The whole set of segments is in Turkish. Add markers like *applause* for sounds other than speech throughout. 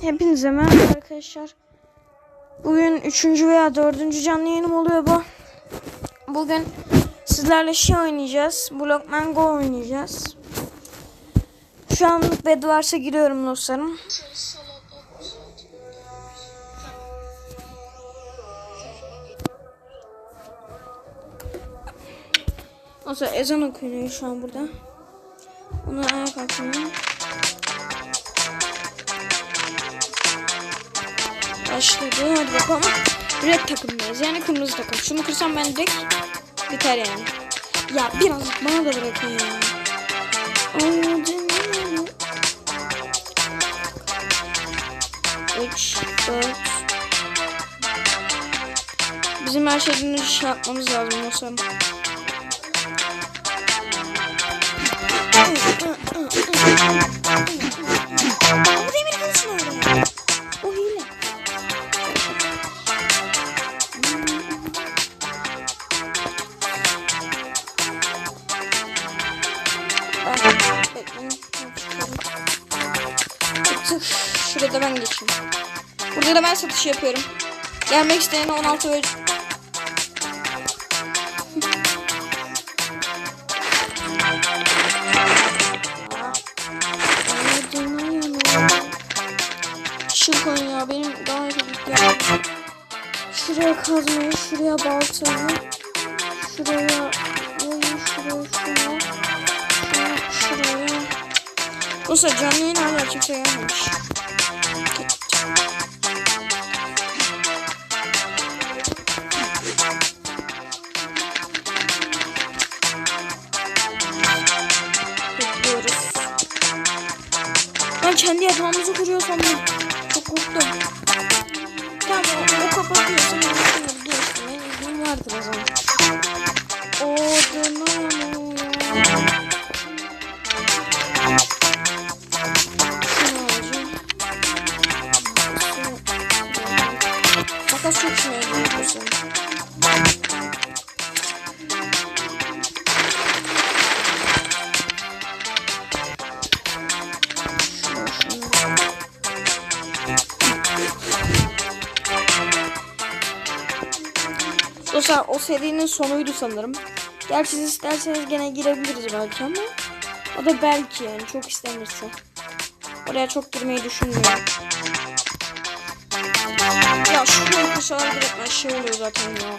Hepinize merhaba arkadaşlar. Bugün üçüncü veya dördüncü canlı yayınım oluyor bu. Bugün sizlerle şey oynayacağız. Blockman Go oynayacağız. Şu anlık Bedwars'a giriyorum dostlarım. Nasıl ezan okunuyor şu an burada. Onu ayağa kalkıyorum. Başladı. Hadi bakalım. Red takımdayız. Yani kırmızı takım. Şunu kırsam ben direkt biter yani. Ya birazcık bana da bırakın ya. Oo, canım. Bizim her şeyden şey yapmamız lazım dostlarım. Bu Şurada ben geçeyim. Burada da ben satış yapıyorum. Gelmek isteyene 16 ver. Işıl koyun ya benim daha iyi ya. Şuraya kazmayı, şuraya baltayı, şuraya şuraya şuraya, şuraya, şuraya. Dostlar canlı yayın hala kimse. Kendi yatağımızı kuruyor sandım. Çok korktum. Tamam o, kapatıyorsa şunları değiştirmeye izin vardır o zaman. Şunu- Makas çok yarıyor bu Dostlar o serinin sonuydu sanırım. Gerçi siz isterseniz gene girebiliriz belki ama o da belki yani çok istenirse. Oraya çok girmeyi düşünmüyorum. Ya şu arkadaşlar direkt şey oluyor zaten ya.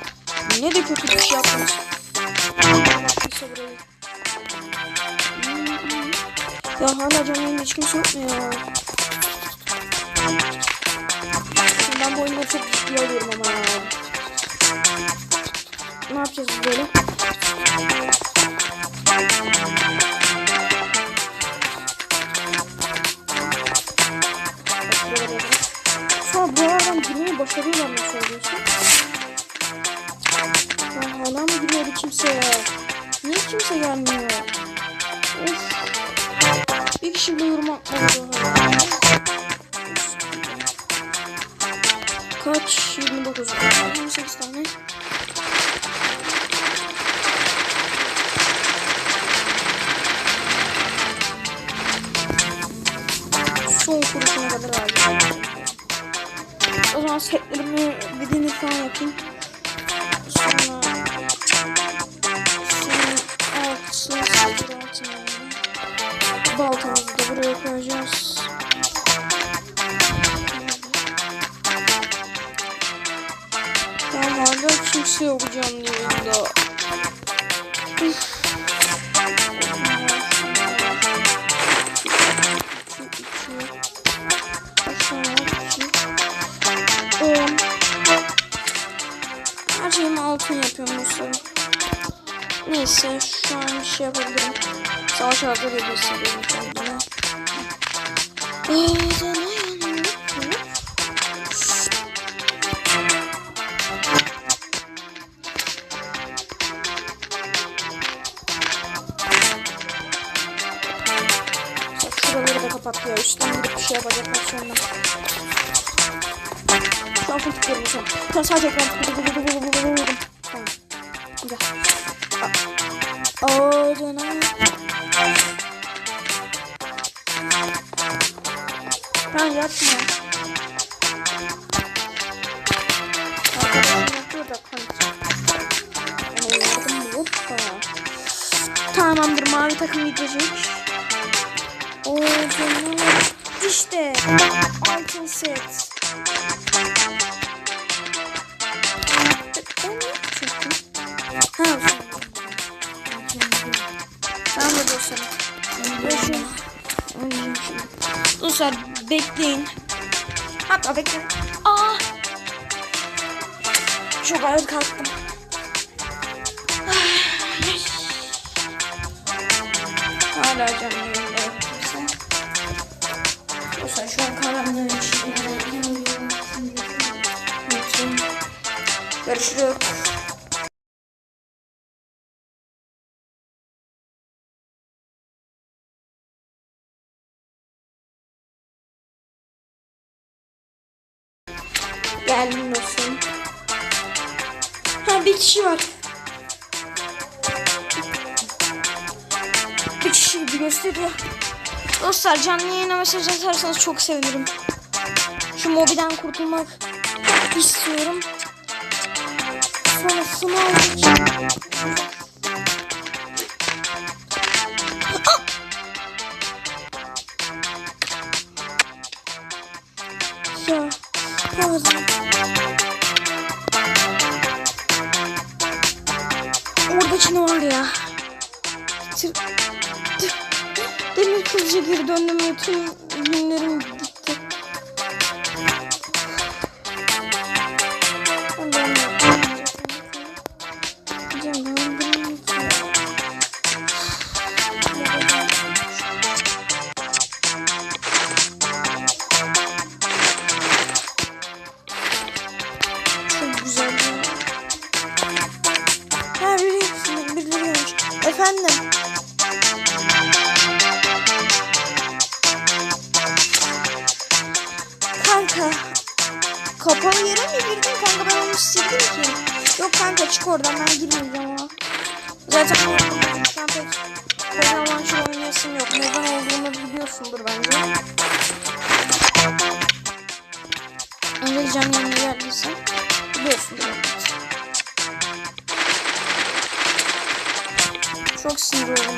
Ne de kötü bir şey burayı. Ya hala canlı hiç kimse yok ya? Ben bu oyunları çok ciddiye alıyorum ama. Ne yapacağız böyle? Sonra buralardan girmeyi başarıyorlar nasıl oluyorsa. Ya hala mı girmedi kimse ya? Niye kimse gelmiyor? Of. Bir kişi bile yorum atmadı. Kaç? 29. 28 tane. Son kuruşuna kadar abi. O zaman setlerimi bir denir falan yapayım. Sonra sonra altı sıfır altı baltamızı da buraya koyacağız. Tamam hala kimse yok canlı yayında. Üf. Şey yapabilirim. Savaş altı gibi hissediyorum yanıyor. Bak şuraları da kapattı ya. Üstten gidip bir şey yapacaklar sonra. Şu an fırtık görüyorum şu an. Tamam sadece ekran Tamam. Güzel. Aa, olduğunu. Lan yapma. Tamamdır mavi takım gidecek. Oo, bunlar. İşte. Item set. Görüşürüz. Dostlar bekleyin. Hatta bekleyin. Aa! Çok ağır kalktım. Hala canım yerinde yok kimse. Dostlar şu an karanlığın içinde. Görüşürüz. Kişi var. Bir kişi gibi gösteriyor. Dostlar canlı yayına mesaj atarsanız çok sevinirim. Şu mobiden kurtulmak istiyorum. Sonra sınav Tır- Demir kılıcı geri döndüm. Tüm günlerim Kapalı yere mi girdin kanka ben onu sildim ki. Yok kanka çık oradan ben girmeyeceğim ama. Zaten an pek kocaman şey oynayasım yok. Neden olduğunu biliyorsundur bence. Önceki canlı yayına geldiysen biliyorsundur. Çok sinir oldum.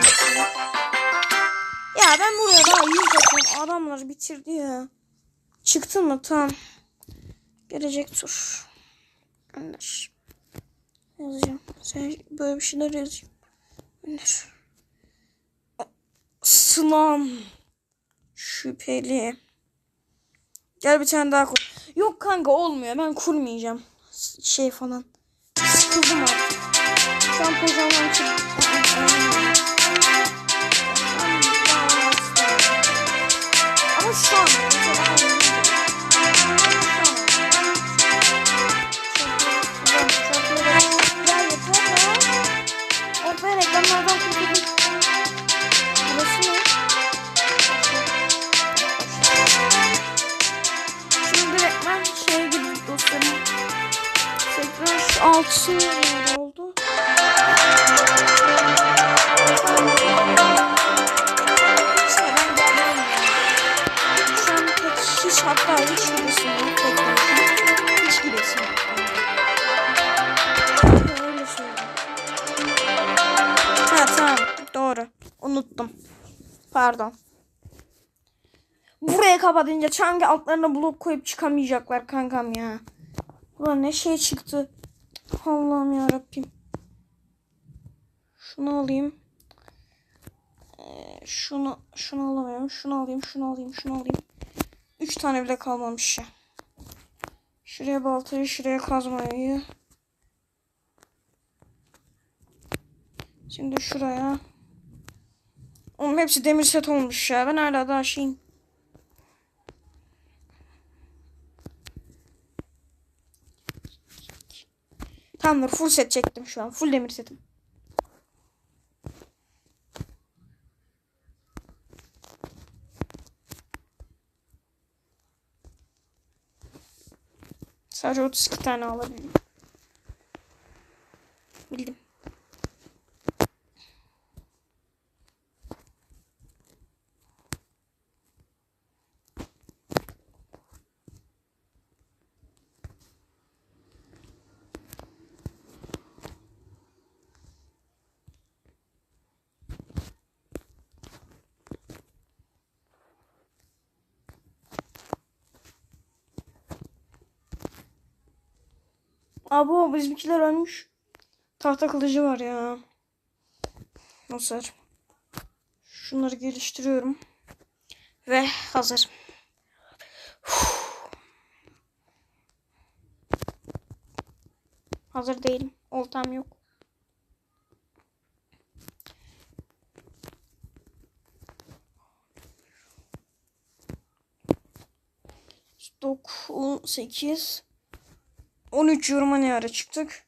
Ya ben buraya daha iyi yapıyorum. Adamlar bitirdi ya. Çıktın mı? Tamam. Gelecek tur. Gönder. Yazacağım. Sen böyle bir şeyler yazayım. Gönder. Sınan. Şüpheli. Gel bir tane daha kur. Yok kanka olmuyor. Ben kurmayacağım. Şey falan. Sıkıldım artık. Şu an programdan çıktım. Tekrar altı oldu. Hiç hatta hiç gidesim yok. Tekrar. Hiç gidesim yok. Öyle tamam doğru. Unuttum. Pardon. Buraya kapatınca çangi altlarına blok koyup çıkamayacaklar kankam ya. Ulan ne şey çıktı. Allah'ım ya Rabbim. Şunu alayım. Ee, şunu şunu alamıyorum. Şunu alayım, şunu alayım, şunu alayım. Üç tane bile kalmamış ya. Şuraya baltayı, şuraya kazmayı. Şimdi şuraya. Oğlum hepsi demir set olmuş ya. Ben hala daha şeyim. Tamamdır full set çektim şu an. Full demir setim. Sadece 32 tane alabildim. Bildim. Abo bizimkiler ölmüş. Tahta kılıcı var ya. Nasıl? Şunları geliştiriyorum. Ve hazır. Hazır değilim. Oltam yok. Dokuz, sekiz, on üç yoruma ne ara çıktık?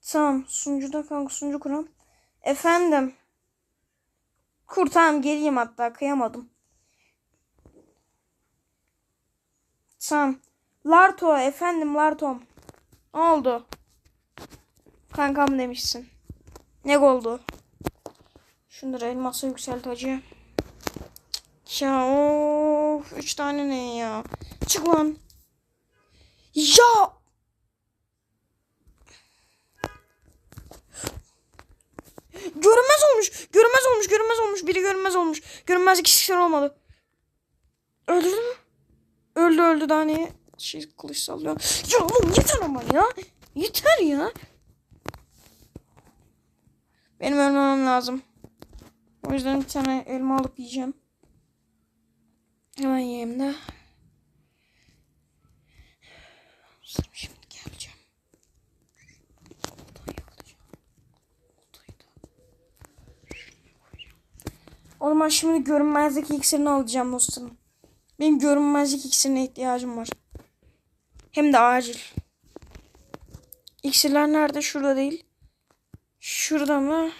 Tamam. Sunucuda kanka sunucu kuram. Efendim. Kur tamam geleyim hatta kıyamadım. Tamam. Larto efendim Lartom. Ne oldu? Kankam demişsin. Ne oldu? Şunları elmasa yükselt hacı. Ya of. Üç tane ne ya? Çık lan. Ya. Görünmez olmuş. Görünmez olmuş. Görünmez olmuş. Biri görünmez olmuş. Görünmez ikisi olmadı. Öldürdü mü? Öldü öldü daha niye? Şey kılıç sallıyor. Ya oğlum yeter ama ya. Yeter ya. Benim ölmemem lazım. O yüzden bir tane elma alıp yiyeceğim. Hemen yiyeyim de. Şimdi geleceğim. O şimdi görünmezlik iksirini alacağım dostum. Benim görünmezlik iksirine ihtiyacım var. Hem de acil. İksirler nerede? Şurada değil. Şurada mı?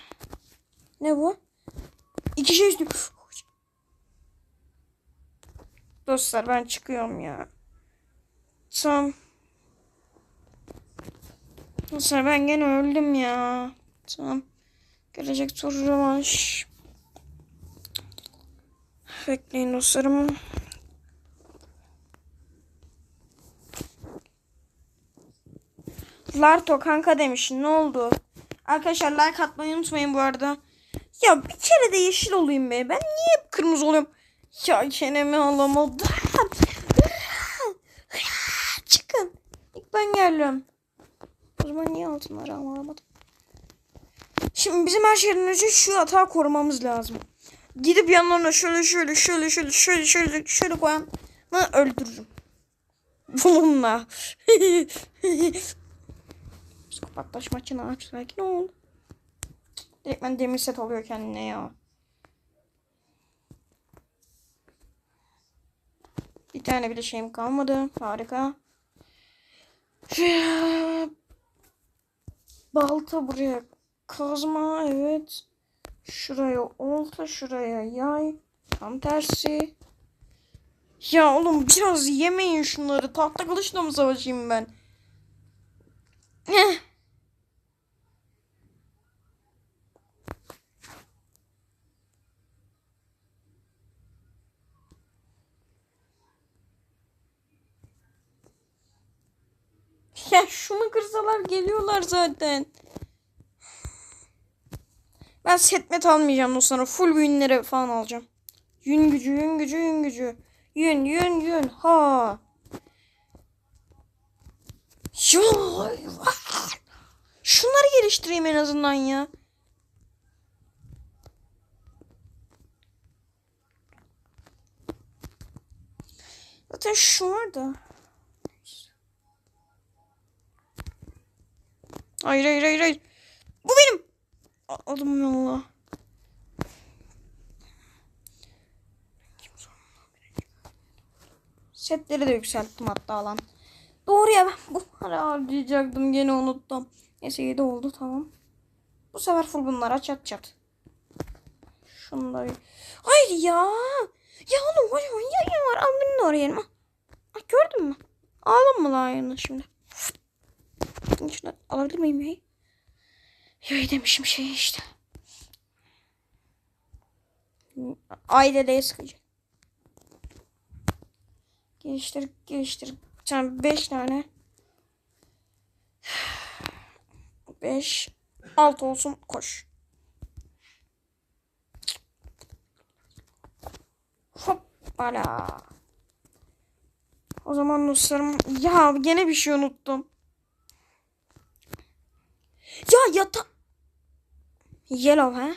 Ne bu? İki şey istiyor. Dostlar ben çıkıyorum ya. Tamam. Dostlar ben gene öldüm ya. Tamam. Gelecek tur rövanş. Bekleyin dostlarım. Larto kanka demişsin ne oldu? Arkadaşlar like atmayı unutmayın bu arada. Ya bir kere de yeşil olayım be. Ben niye hep kırmızı oluyorum? Ya çenemi alamadım. *laughs* Çıkın. İlk ben geldim. O zaman niye altınları alamadım? Şimdi bizim her şeyden önce şu hata korumamız lazım. Gidip yanlarına şöyle şöyle şöyle şöyle şöyle şöyle şöyle koyan öldürürüm. *laughs* Bununla. *laughs* Psikopatlaşma için aç sakin ol. Direkt ben demir set oluyor kendine ya. Bir tane bile şeyim kalmadı. Harika. Balta buraya kazma evet. Şuraya olta şuraya yay. Tam tersi. Ya oğlum biraz yemeyin şunları. Tahta kılıçla mı savaşayım ben? Heh. Ya şunu kırsalar geliyorlar zaten. Ben setmet almayacağım dostlar. Full yünleri falan alacağım. Yün gücü, yün gücü, yün gücü. Yün, yün, yün. Ha. Şunları geliştireyim en azından ya. Zaten şu var da. Hayır hayır hayır hayır. Bu benim. Adım Allah. Setleri de yükselttim hatta lan. Doğru ya ben bunları harcayacaktım gene unuttum. Neyse 7 oldu tamam. Bu sefer full bunlar aç at çat. Şunları. Hayır ya. Ya oğlum kocaman yayın var. Al beni de oraya. Bak gördün mü? Ağlam mı lan yanına şimdi? Şunu alabilir miyim ya? Yay demişim şey işte. Aileye sıkıcı. Geliştir, geliştir. Tane beş tane. Beş. Altı olsun. Koş. Hoppala. O zaman dostlarım ya gene bir şey unuttum. Ya yata Yellow ha?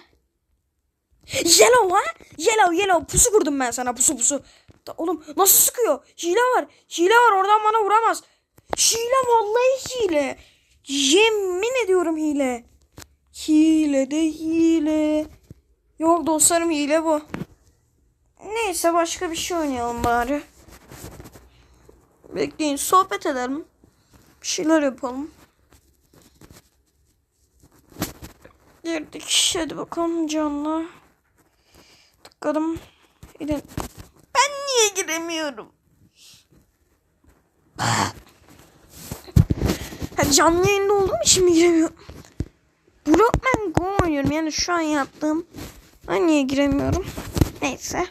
Yellow ha? Yellow yellow pusu kurdum ben sana pusu pusu. Da, oğlum nasıl sıkıyor? Hile var. Hile var oradan bana vuramaz. Hile vallahi hile. Yemin ediyorum hile. Hile de hile. Yok dostlarım hile bu. Neyse başka bir şey oynayalım bari. Bekleyin sohbet edelim. Bir şeyler yapalım. Girdik. Hadi bakalım canlı. Tıkladım. Gidin. Ben niye giremiyorum? *laughs* Ha, canlı yayında olduğum için mi giremiyorum? Blockman Go oynuyorum. Yani şu an yaptığım. Ben niye giremiyorum? Neyse.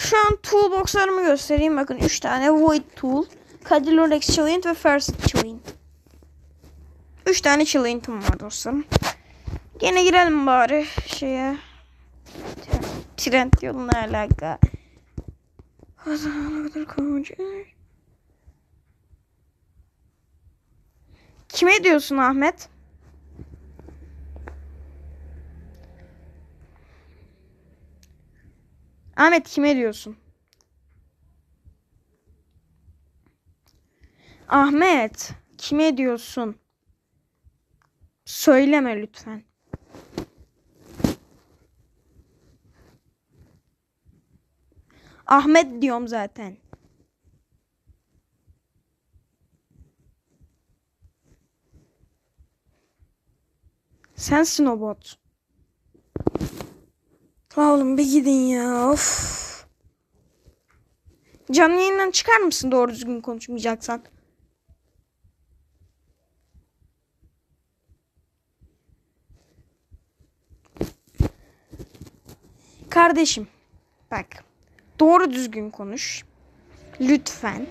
Şu an toolboxlarımı göstereyim. Bakın 3 tane Void Tool. Cadillac Challenge ve First Challenge. 3 tane challenge'ım var dostlarım. Gene girelim bari şeye. Trend yoluna alaka. O zamana kadar. Kime diyorsun Ahmet? Ahmet kime diyorsun? Ahmet kime diyorsun? Söyleme lütfen. Ahmet diyorum zaten. Sensin o bot. La oğlum bir gidin ya. Of. Canlı yayından çıkar mısın doğru düzgün konuşmayacaksan? Kardeşim bak doğru düzgün konuş. Lütfen.